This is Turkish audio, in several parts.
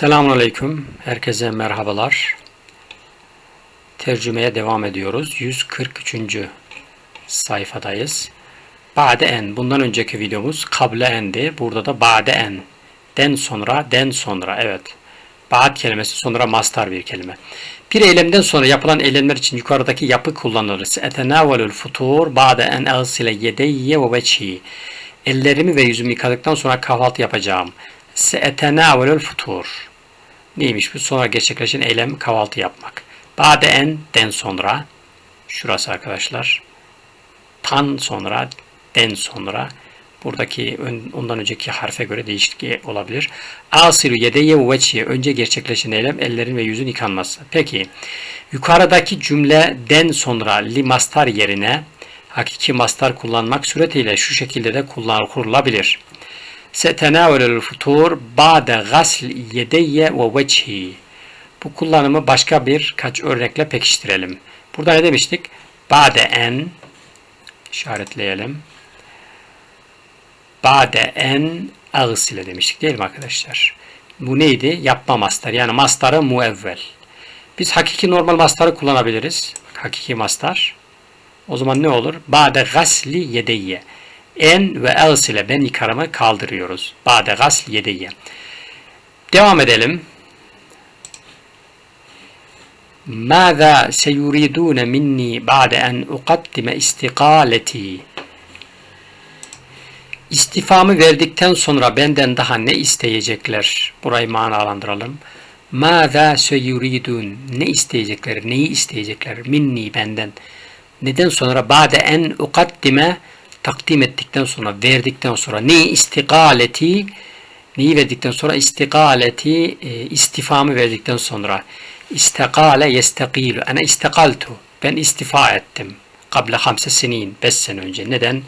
Selamünaleyküm. Herkese merhabalar. Tercümeye devam ediyoruz. 143. sayfadayız. Ba'de en. Bundan önceki videomuz kable endi. Burada da ba'de en. Den sonra, den sonra. Evet. Ba'd kelimesi sonra mastar bir kelime. Bir eylemden sonra yapılan eylemler için yukarıdaki yapı kullanılır. Etenavelül futur ba'de en elsile yedeyye ve veçhi. Ellerimi ve yüzümü yıkadıktan sonra kahvaltı yapacağım. Seetenavelül futur. Neymiş bu? Sonra gerçekleşen eylem kahvaltı yapmak. Bade en den sonra. Şurası arkadaşlar. Tan sonra, den sonra. Buradaki ondan önceki harfe göre değişiklik olabilir. Asiru yedeye veçiye önce gerçekleşen eylem ellerin ve yüzün yıkanması. Peki yukarıdaki cümle den sonra li mastar yerine hakiki mastar kullanmak suretiyle şu şekilde de kullan, kurulabilir. Setenavelül futur ba'de gasl yedeyye ve veçhi. Bu kullanımı başka bir kaç örnekle pekiştirelim. Burada ne demiştik? Ba'de en işaretleyelim. Ba'de en ağısıyla demiştik değil mi arkadaşlar? Bu neydi? Yapma mastar. Yani mastarı muevvel. Biz hakiki normal mastarı kullanabiliriz. Hakiki mastar. O zaman ne olur? Ba'de gasli yedeyye En ve els ile ben ikarımı kaldırıyoruz. Ba'de gasl yedeyye. Devam edelim. ماذا سيريدون مني بعد أن أقدم استقالتي İstifamı verdikten sonra benden daha ne isteyecekler? Burayı manalandıralım. Mâzâ seyuridun. Ne isteyecekler? Neyi isteyecekler? Minni benden. Neden sonra? Ba'de en ukaddime takdim ettikten sonra, verdikten sonra neyi istigaleti neyi verdikten sonra? İstigaleti e, istifamı verdikten sonra. İstikale yestekilu ana istikaltu ben istifa ettim. Kable hamse sinin 5 sene önce. Neden?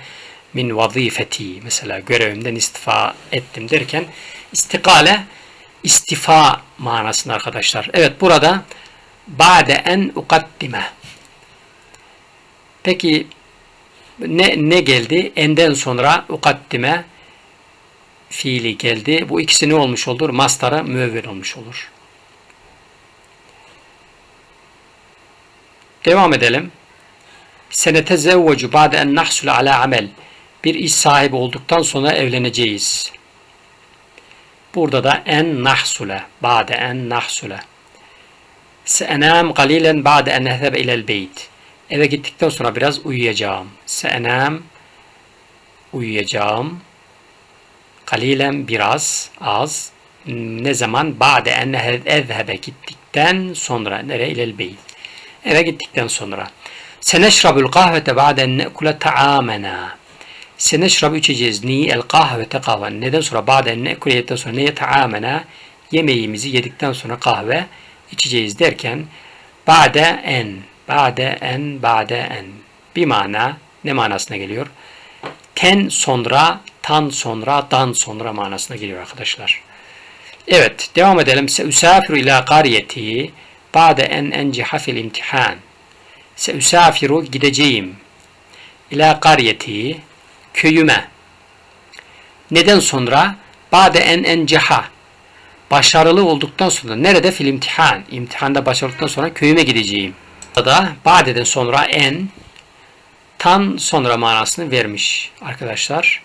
Min vazifeti. Mesela görevimden istifa ettim derken istikale istifa manasında arkadaşlar. Evet burada ba'de en ukaddime Peki ne, ne geldi? Enden sonra ukaddime fiili geldi. Bu ikisi ne olmuş olur? Mastara müevvel olmuş olur. Devam edelim. Senete zevvecu ba'de en nahsul ala amel. Bir iş sahibi olduktan sonra evleneceğiz. Burada da en nahsule. Ba'de en nahsule. Se'enam galilen ba'de en ehzebe ilel beyt. Eve gittikten sonra biraz uyuyacağım. Se'enam uyuyacağım. Kalilen biraz az. Ne zaman? Ba'de en ezhebe gittikten sonra. Nereye? İlel beyt. Eve gittikten sonra. Seneşrabul kahvete ba'de en ne'kule ta'amena. Seneşrabu içeceğiz. Ni el kahvete kahve. Neden sonra? Ba'de en ne'kule yedikten sonra neye ta'amena? Yemeğimizi yedikten sonra kahve içeceğiz derken ba'de en Ba'de en, ba'de en. Bir mana ne manasına geliyor? Ten sonra, tan sonra, dan sonra manasına geliyor arkadaşlar. Evet, devam edelim. Seusafiru ila qariyeti ba'de en enciha fil imtihan. Seusafiru gideceğim. İla qariyeti köyüme. Neden sonra? Ba'de en enceha. Başarılı olduktan sonra nerede fil imtihan? İmtihanda başarıldıktan sonra köyüme gideceğim da badeden sonra en tan sonra manasını vermiş arkadaşlar.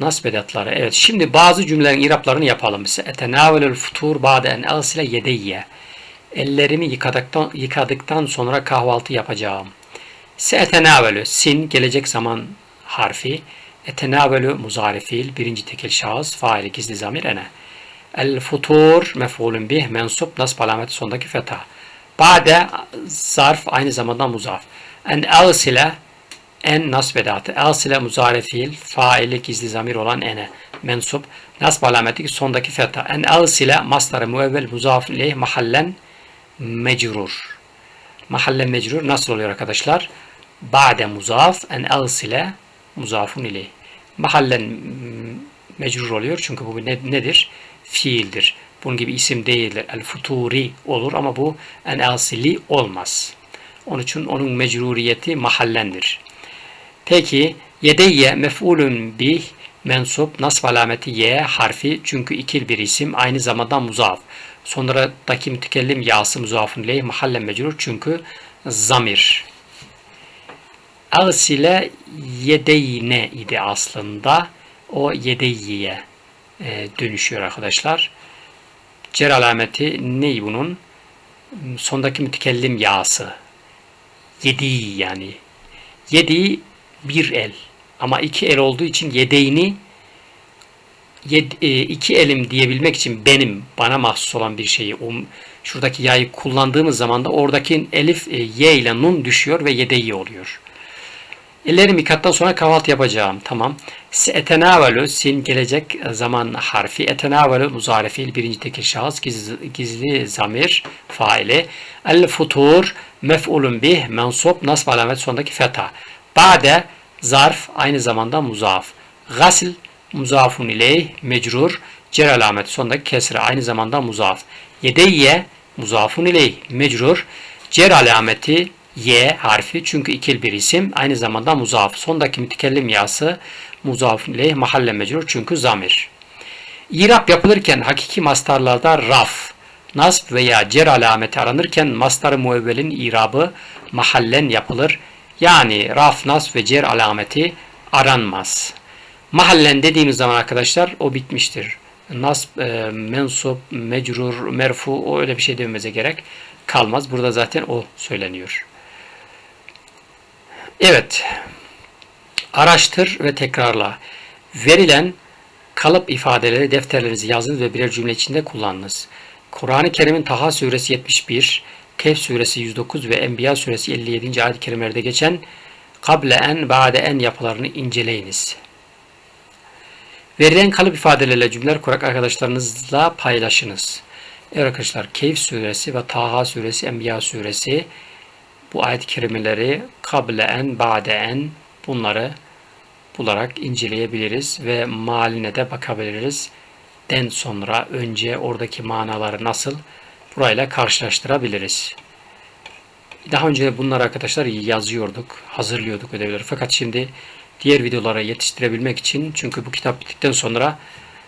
Nasb edatları. Evet şimdi bazı cümlelerin iraplarını yapalım. Etenavelül futur bade en elsile yedeyye. Ellerimi yıkadıktan, yıkadıktan sonra kahvaltı yapacağım. Seetenavelü sin gelecek zaman harfi. Etenavelü muzarifil birinci tekil şahıs faili gizli zamir ene. El futur mef'ulun bih mensup nasb alameti sondaki fetha. Ba'de zarf aynı zamanda muzaf. En elsile en nasbedatı. Elsile muzare fiil, faili gizli zamir olan ene. Mensup. Nasb alameti sondaki feta. En elsile mastarı müevvel muzaf ileyh mahallen mecrur. Mahallen mecrur nasıl oluyor arkadaşlar? Ba'de muzaf en elsile muzafun ileyh. Mahallen mecrur oluyor çünkü bu nedir? Fiildir. Bunun gibi isim değildir. El futuri olur ama bu en asili olmaz. Onun için onun mecruriyeti mahallendir. Peki yedeyye mef'ulun bih mensup. Nasb alameti Y harfi çünkü ikil bir isim aynı zamanda muzaf. Sonradaki mütekellim yası muzafun ileyh mahallen mecrur çünkü zamir. Agsile yedeyne idi aslında. O yedeyye e, dönüşüyor arkadaşlar. Cer alameti ney bunun? Sondaki mütekellim yası. Yedi yani. Yedi bir el. Ama iki el olduğu için yedeğini yed, e, iki elim diyebilmek için benim bana mahsus olan bir şeyi o, şuradaki yayı kullandığımız zaman da oradaki elif e, y ile nun düşüyor ve yedeği oluyor. Ellerimi yıkattan sonra kahvaltı yapacağım. Tamam. Etenavalu sin gelecek zaman harfi. Etenavalu muzari fiil birinci tekil şahıs gizli, gizli zamir faili. El futur mef'ulun bih mensup nasb alamet sondaki feta. Ba'de zarf aynı zamanda muzaf. Gasil muzafun ileyh mecrur cer alameti sondaki kesre aynı zamanda muzaf. Yedeyye muzafun ileyh mecrur cer alameti Y harfi çünkü ikil bir isim aynı zamanda muzaf. Sondaki mütekellim yası muzaf ile mahalle mecrur çünkü zamir. İrap yapılırken hakiki mastarlarda raf, nasb veya cer alameti aranırken mastar muevvelin irabı mahallen yapılır. Yani raf, nasb ve cer alameti aranmaz. Mahallen dediğimiz zaman arkadaşlar o bitmiştir. Nasb, e, mensup, mecrur, merfu o öyle bir şey dememize gerek kalmaz. Burada zaten o söyleniyor. Evet. Araştır ve tekrarla. Verilen kalıp ifadeleri defterlerinizi yazınız ve birer cümle içinde kullanınız. Kur'an-ı Kerim'in Taha suresi 71, Kehf suresi 109 ve Enbiya suresi 57. ayet-i kerimelerde geçen kable en, ba'de en yapılarını inceleyiniz. Verilen kalıp ifadelerle cümleler kurarak arkadaşlarınızla paylaşınız. Evet arkadaşlar Kehf suresi ve Taha suresi, Enbiya suresi bu ayet-i kerimeleri kableen, ba'deen bunları bularak inceleyebiliriz ve maline de bakabiliriz. Den sonra önce oradaki manaları nasıl burayla karşılaştırabiliriz. Daha önce bunları arkadaşlar yazıyorduk, hazırlıyorduk ödevleri. Fakat şimdi diğer videolara yetiştirebilmek için çünkü bu kitap bittikten sonra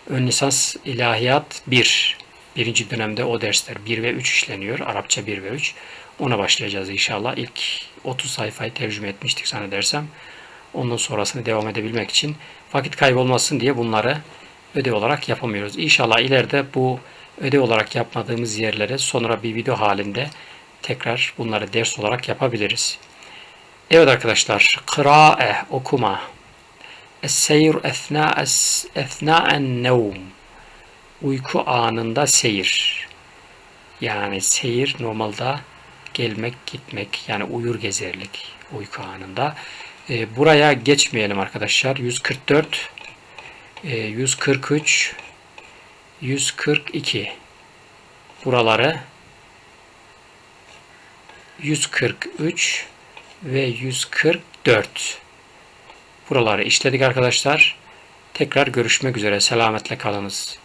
ön lisans ilahiyat 1 birinci dönemde o dersler 1 ve 3 işleniyor. Arapça 1 ve 3. Ona başlayacağız inşallah. İlk 30 sayfayı tercüme etmiştik zannedersem. Ondan sonrasını devam edebilmek için vakit kaybolmasın diye bunları ödev olarak yapamıyoruz. İnşallah ileride bu ödev olarak yapmadığımız yerlere sonra bir video halinde tekrar bunları ders olarak yapabiliriz. Evet arkadaşlar, kırae, okuma. Es-seyr ethna'en nevm. Uyku anında seyir. Yani seyir normalde gelmek gitmek yani uyur gezerlik uyku anında. E, buraya geçmeyelim arkadaşlar. 144 e, 143 142 buraları 143 ve 144 buraları işledik arkadaşlar. Tekrar görüşmek üzere. Selametle kalınız.